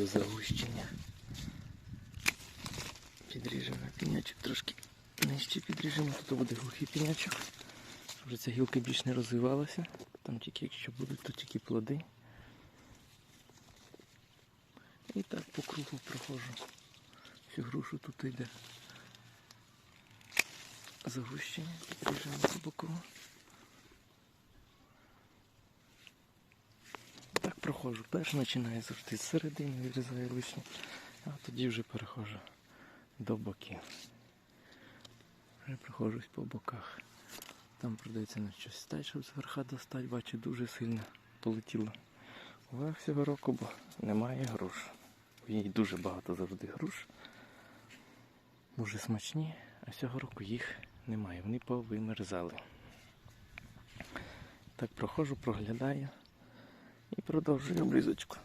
до загущення. Підріжемо пінячок трошки нижче підріжемо, тут буде глухий пінячок. Вже ця гілка більш не розвивалася. Там тільки якщо будуть, то тільки плоди. І так по кругу проходжу. Всю грушу тут йде. Загущення, підріжемо по боку. Проходжу. Перш починаю завжди з середини, вирізаю лишнє, а тоді вже переходжу до боків. Вже проходжусь по боках. Там продається на щось стать, щоб зверха достати. Бачу, дуже сильно полетіло. Увага цього року, бо немає груш. В ній дуже багато завжди груш. Дуже смачні, а цього року їх немає. Вони повимерзали. Так проходжу, проглядаю і продовжуємо обрізочку.